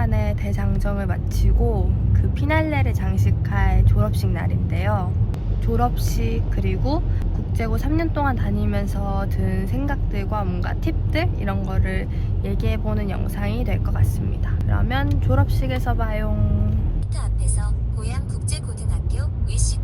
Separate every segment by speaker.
Speaker 1: 만에 대장정을 마치고 그 피날레를 장식할 졸업식 날인데요. 졸업식 그리고 국제고 3년 동안 다니면서 든 생각들과 뭔가 팁들 이런 거를 얘기해보는 영상이 될 것 같습니다. 그러면 졸업식에서 봐요.
Speaker 2: 터 앞에서 고양국제고등학교 위시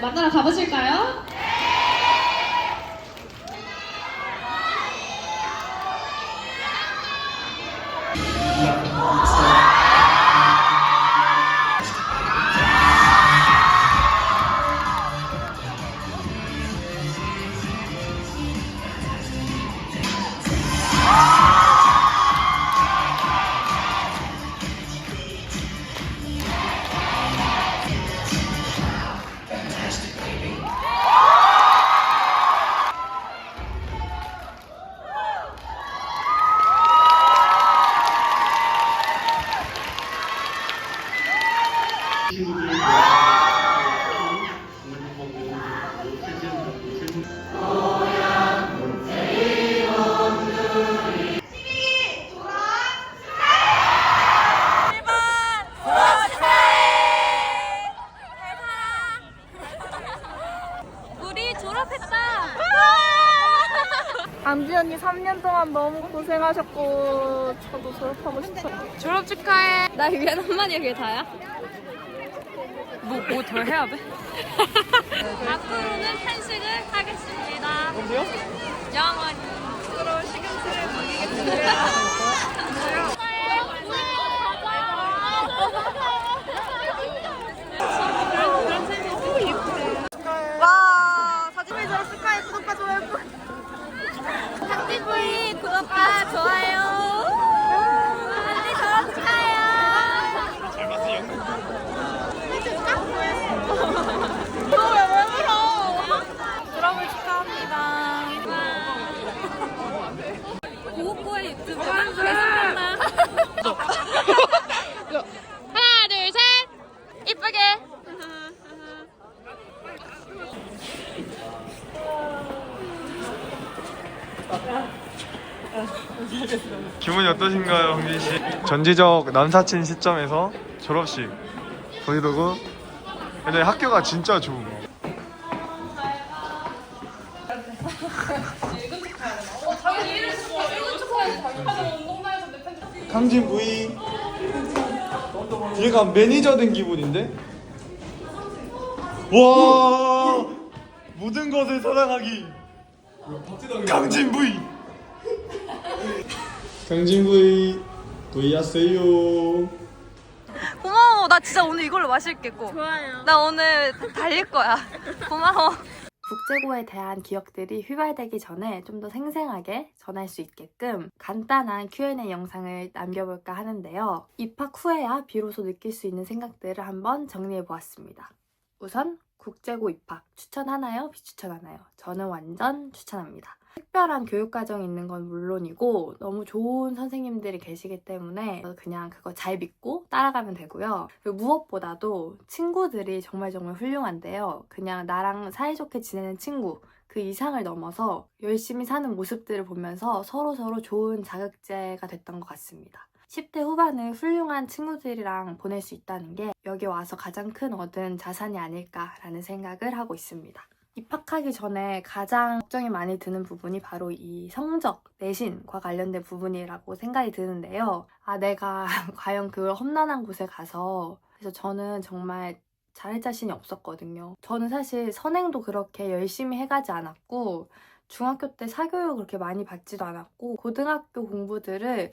Speaker 3: 만나러 가보실까요?
Speaker 1: 너무 고생하셨고 저도 졸업하고 싶어요. 졸업 축하해. 나 위안 한마디 그게 다야? 뭐 뭐 더 해야 돼? 앞으로는 편식을 하겠습니다. 언제요? 영원히 서로 시금치를 먹이겠습니다. 와 사진 왜 저렇게 축하해 구독과 좋아요 한디브이 구독과 좋아요. 한디 저런 축하해요. 잘 봤어요? 너왜왜 울어 졸업을 축하합니다. 고고의 유튜브 계속한다 하나 둘셋. 이쁘게
Speaker 4: 기분이 어떠신가요, 홍진 씨? 전지적 남사친 시점에서 졸업식 브이로그. 근데 학교가 진짜 좋은 거. 강진 부이 얘가 매니저 된 기분인데? 와 모든 것을 사랑하기 강진 부이 강진 부이 부이하세요
Speaker 1: 고마워. 나 진짜 오늘 이걸로 마실게 꼭. 좋아요. 나 오늘 달릴 거야. 고마워. 국제고에 대한 기억들이 휘발되기 전에 좀 더 생생하게 전할 수 있게끔 간단한 Q&A 영상을 남겨볼까 하는데요. 입학 후에야 비로소 느낄 수 있는 생각들을 한번 정리해 보았습니다. 우선 국제고 입학 추천하나요? 비추천하나요? 저는 완전 추천합니다. 특별한 교육과정이 있는 건 물론이고 너무 좋은 선생님들이 계시기 때문에 그냥 그거 잘 믿고 따라가면 되고요. 무엇보다도 친구들이 정말 정말 훌륭한데요. 그냥 나랑 사이좋게 지내는 친구 그 이상을 넘어서 열심히 사는 모습들을 보면서 서로 서로 좋은 자극제가 됐던 것 같습니다. 10대 후반을 훌륭한 친구들이랑 보낼 수 있다는 게 여기 와서 가장 큰 얻은 자산이 아닐까라는 생각을 하고 있습니다. 입학하기 전에 가장 걱정이 많이 드는 부분이 바로 이 성적, 내신과 관련된 부분이라고 생각이 드는데요. 아, 내가 과연 그 험난한 곳에 가서 그래서 저는 정말 잘할 자신이 없었거든요. 저는 사실 선행도 그렇게 열심히 해가지 않았고 중학교 때 사교육 그렇게 많이 받지도 않았고 고등학교 공부들을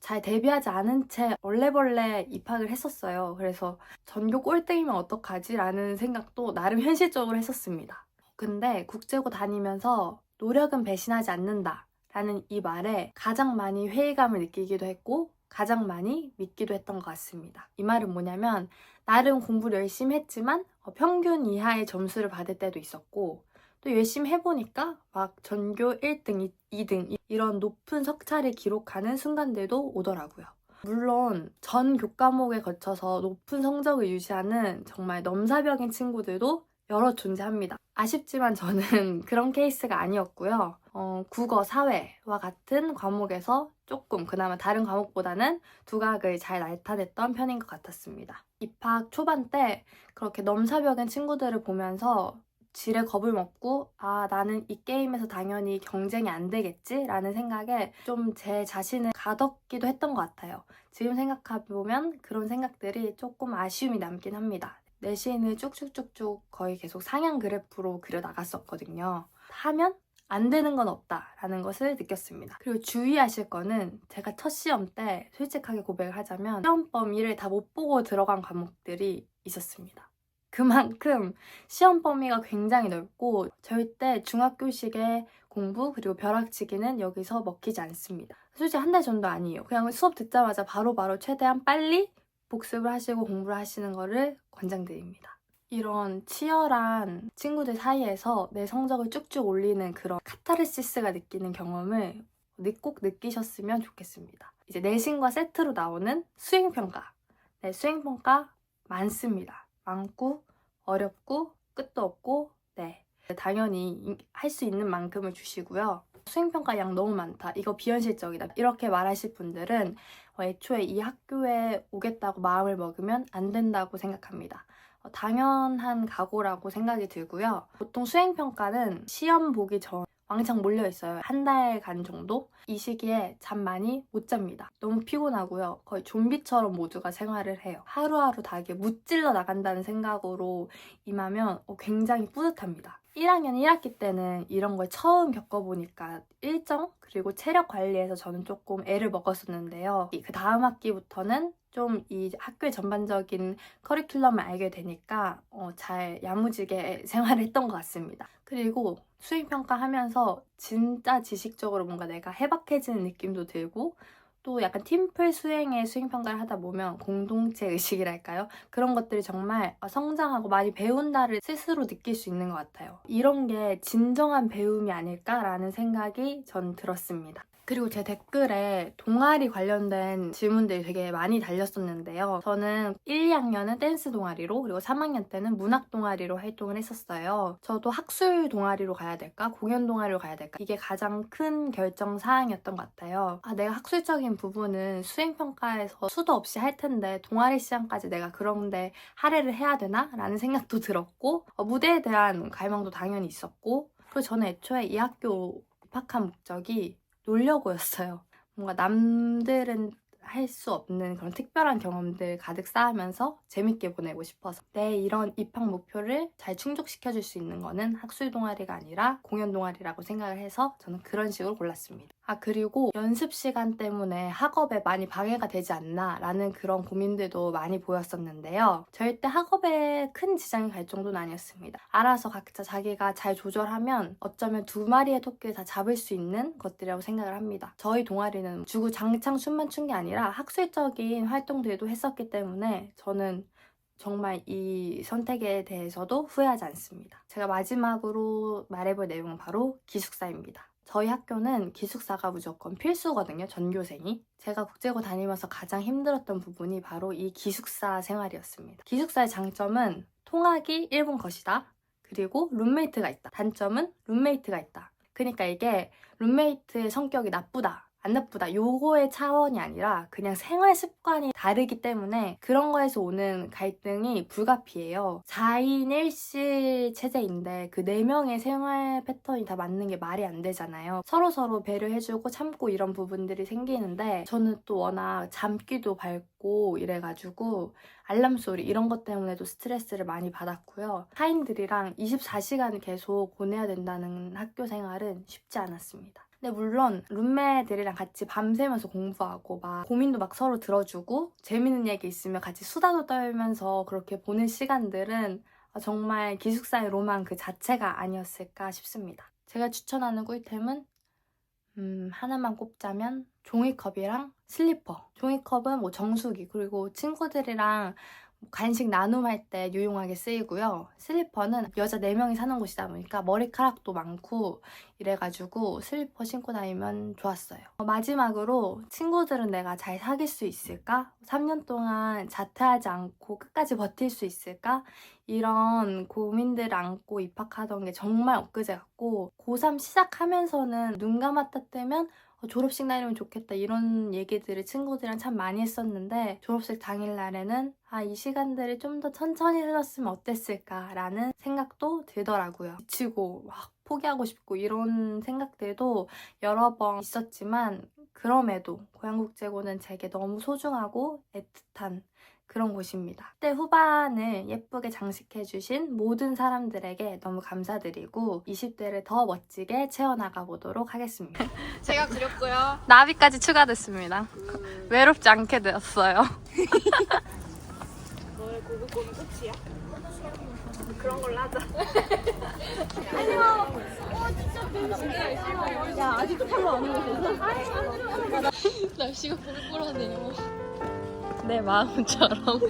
Speaker 1: 잘 대비하지 않은 채 얼레벌레 입학을 했었어요. 그래서 전교 꼴등이면 어떡하지? 라는 생각도 나름 현실적으로 했었습니다. 근데 국제고 다니면서 노력은 배신하지 않는다. 라는 이 말에 가장 많이 회의감을 느끼기도 했고 가장 많이 믿기도 했던 것 같습니다. 이 말은 뭐냐면 나름 공부를 열심히 했지만 어, 평균 이하의 점수를 받을 때도 있었고 또 열심히 해보니까 막 전교 1등, 2등 이런 높은 석차를 기록하는 순간들도 오더라고요. 물론 전 교과목에 거쳐서 높은 성적을 유지하는 정말 넘사벽인 친구들도 여러 존재합니다. 아쉽지만 저는 그런 케이스가 아니었고요. 어, 국어, 사회와 같은 과목에서 조금 그나마 다른 과목보다는 두각을 잘 나타냈던 편인 것 같았습니다. 입학 초반 때 그렇게 넘사벽인 친구들을 보면서 지레 겁을 먹고 아 나는 이 게임에서 당연히 경쟁이 안 되겠지 라는 생각에 좀 제 자신을 가뒀기도 했던 것 같아요. 지금 생각해보면 그런 생각들이 조금 아쉬움이 남긴 합니다. 내신을 쭉쭉쭉쭉 거의 계속 상향 그래프로 그려 나갔었거든요. 하면 안 되는 건 없다라는 것을 느꼈습니다. 그리고 주의하실 거는 제가 첫 시험 때 솔직하게 고백을 하자면 시험 범위를 다 못 보고 들어간 과목들이 있었습니다. 그만큼 시험 범위가 굉장히 넓고 절대 중학교식의 공부 그리고 벼락치기는 여기서 먹히지 않습니다. 솔직히 한 달 전도 아니에요. 그냥 수업 듣자마자 바로바로 최대한 빨리 복습을 하시고 공부를 하시는 거를 권장드립니다. 이런 치열한 친구들 사이에서 내 성적을 쭉쭉 올리는 그런 카타르시스가 느끼는 경험을 꼭 느끼셨으면 좋겠습니다. 이제 내신과 세트로 나오는 수행평가. 네, 수행평가 많습니다. 많고 어렵고 끝도 없고 네 당연히 할 수 있는 만큼을 주시고요. 수행평가 양 너무 많다. 이거 비현실적이다. 이렇게 말하실 분들은 어, 애초에 이 학교에 오겠다고 마음을 먹으면 안 된다고 생각합니다. 어, 당연한 각오라고 생각이 들고요. 보통 수행평가는 시험 보기 전 왕창 몰려 있어요. 한 달간 정도? 이 시기에 잠 많이 못 잡니다. 너무 피곤하고요. 거의 좀비처럼 모두가 생활을 해요. 하루하루 다게 무찔러 나간다는 생각으로 임하면 어, 굉장히 뿌듯합니다. 1학년 1학기 때는 이런 걸 처음 겪어보니까 일정 그리고 체력 관리에서 저는 조금 애를 먹었었는데요. 그 다음 학기부터는 좀 이 학교의 전반적인 커리큘럼을 알게 되니까 어, 잘 야무지게 생활을 했던 것 같습니다. 그리고 수행평가 하면서 진짜 지식적으로 뭔가 내가 해박해지는 느낌도 들고 또 약간 팀플 수행의 수행평가를 하다 보면 공동체 의식이랄까요? 그런 것들이 정말 성장하고 많이 배운다를 스스로 느낄 수 있는 것 같아요. 이런 게 진정한 배움이 아닐까라는 생각이 전 들었습니다. 그리고 제 댓글에 동아리 관련된 질문들이 되게 많이 달렸었는데요. 저는 1, 2학년은 댄스 동아리로 그리고 3학년 때는 문학 동아리로 활동을 했었어요. 저도 학술 동아리로 가야 될까? 공연 동아리로 가야 될까? 이게 가장 큰 결정 사항이었던 것 같아요. 아, 내가 학술적인 부분은 수행평가에서 수도 없이 할 텐데 동아리 시간까지 내가 그런데 할애를 해야 되나? 라는 생각도 들었고 어, 무대에 대한 갈망도 당연히 있었고 그리고 저는 애초에 이 학교 입학한 목적이 놀려고였어요. 뭔가 남들은 할 수 없는 그런 특별한 경험들 가득 쌓으면서 재밌게 보내고 싶어서 내 이런 입학 목표를 잘 충족시켜줄 수 있는 거는 학술 동아리가 아니라 공연 동아리라고 생각을 해서 저는 그런 식으로 골랐습니다. 아 그리고 연습 시간 때문에 학업에 많이 방해가 되지 않나 라는 그런 고민들도 많이 보였었는데요. 절대 학업에 큰 지장이 갈 정도는 아니었습니다. 알아서 각자 자기가 잘 조절하면 어쩌면 두 마리의 토끼를 다 잡을 수 있는 것들이라고 생각을 합니다. 저희 동아리는 주구 장창 춤만 춘 게 아니라 학술적인 활동들도 했었기 때문에 저는 정말 이 선택에 대해서도 후회하지 않습니다. 제가 마지막으로 말해볼 내용은 바로 기숙사입니다. 저희 학교는 기숙사가 무조건 필수거든요, 전교생이. 제가 국제고 다니면서 가장 힘들었던 부분이 바로 이 기숙사 생활이었습니다. 기숙사의 장점은 통학이 일본 것이다. 그리고 룸메이트가 있다. 단점은 룸메이트가 있다. 그러니까 이게 룸메이트의 성격이 나쁘다. 안 나쁘다. 요거의 차원이 아니라 그냥 생활 습관이 다르기 때문에 그런 거에서 오는 갈등이 불가피해요. 4인 1실 체제인데 그 4명의 생활 패턴이 다 맞는 게 말이 안 되잖아요. 서로 서로 배려해주고 참고 이런 부분들이 생기는데 저는 또 워낙 잠기도 밝고 이래가지고 알람 소리 이런 것 때문에도 스트레스를 많이 받았고요. 타인들이랑 24시간 계속 보내야 된다는 학교 생활은 쉽지 않았습니다. 근데 물론 룸메들이랑 같이 밤새면서 공부하고 막 고민도 막 서로 들어주고 재밌는 얘기 있으면 같이 수다도 떨면서 그렇게 보낸 시간들은 정말 기숙사의 로망 그 자체가 아니었을까 싶습니다. 제가 추천하는 꿀템은 음, 하나만 꼽자면 종이컵이랑 슬리퍼. 종이컵은 뭐 정수기 그리고 친구들이랑 간식 나눔할 때 유용하게 쓰이고요. 슬리퍼는 여자 4명이 사는 곳이다 보니까 머리카락도 많고 이래가지고 슬리퍼 신고 다니면 좋았어요. 어, 마지막으로 친구들은 내가 잘 사귈 수 있을까? 3년 동안 자퇴하지 않고 끝까지 버틸 수 있을까? 이런 고민들을 안고 입학하던 게 정말 엊그제 같고 고3 시작하면서는 눈 감았다 뜨면 어, 졸업식 날이면 좋겠다 이런 얘기들을 친구들이랑 참 많이 했었는데 졸업식 당일날에는 아 이 시간들이 좀 더 천천히 흘렀으면 어땠을까라는 생각도 들더라고요. 지치고 막 포기하고 싶고 이런 생각들도 여러 번 있었지만 그럼에도 고양국제고는 제게 너무 소중하고 애틋한 그런 곳입니다. 때 후반을 예쁘게 장식해주신 모든 사람들에게 너무 감사드리고 20대를 더 멋지게 채워나가 보도록 하겠습니다.
Speaker 3: 제가 그렸고요.
Speaker 1: 나비까지 추가됐습니다. 외롭지 않게 되었어요.
Speaker 3: 너의 고급고는 끝이야. 그런 걸로 하자. 야 아직도 별로 안 오고 있어. 날씨가 꿀꿀하네요.
Speaker 1: 내 마음처럼.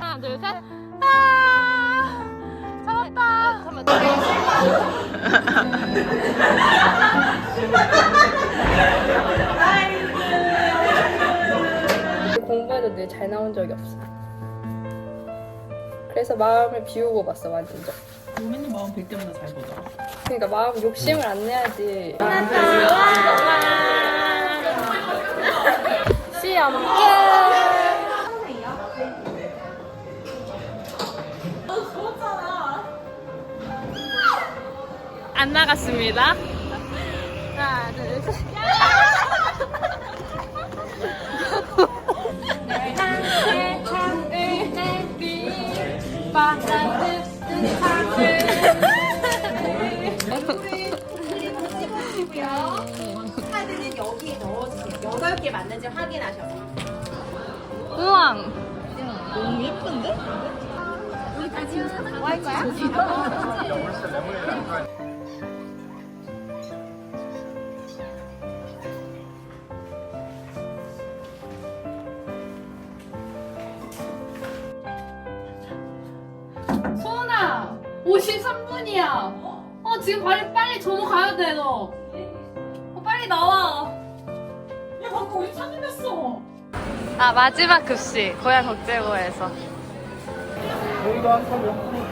Speaker 1: 하나, 둘, 셋. 아, 잡았다. 공부해도 늘 잘 나온 적이 없어. 그래서 마음을 비우고 봤어, 완전.
Speaker 5: 맨날 마음 뵐 때마다 잘 보자.
Speaker 1: 그러니까 마음 욕심을 안 내야지. 시험 끝. 안 나갔습니다.
Speaker 6: 카드는 여기에 넣어주세요. 여덟 개 맞는지 확인하셔서.
Speaker 1: 우왕.
Speaker 5: 너무 예쁜데?
Speaker 3: 소은아 53분이야. 어 지금 빨리 빨리 전호 가야 돼 너. 어, 빨리 나와.
Speaker 5: 야, 방금 우리 찾으랬어.
Speaker 1: 아 마지막 급식 고향 국제고에서.
Speaker 5: 여기도 한 컵.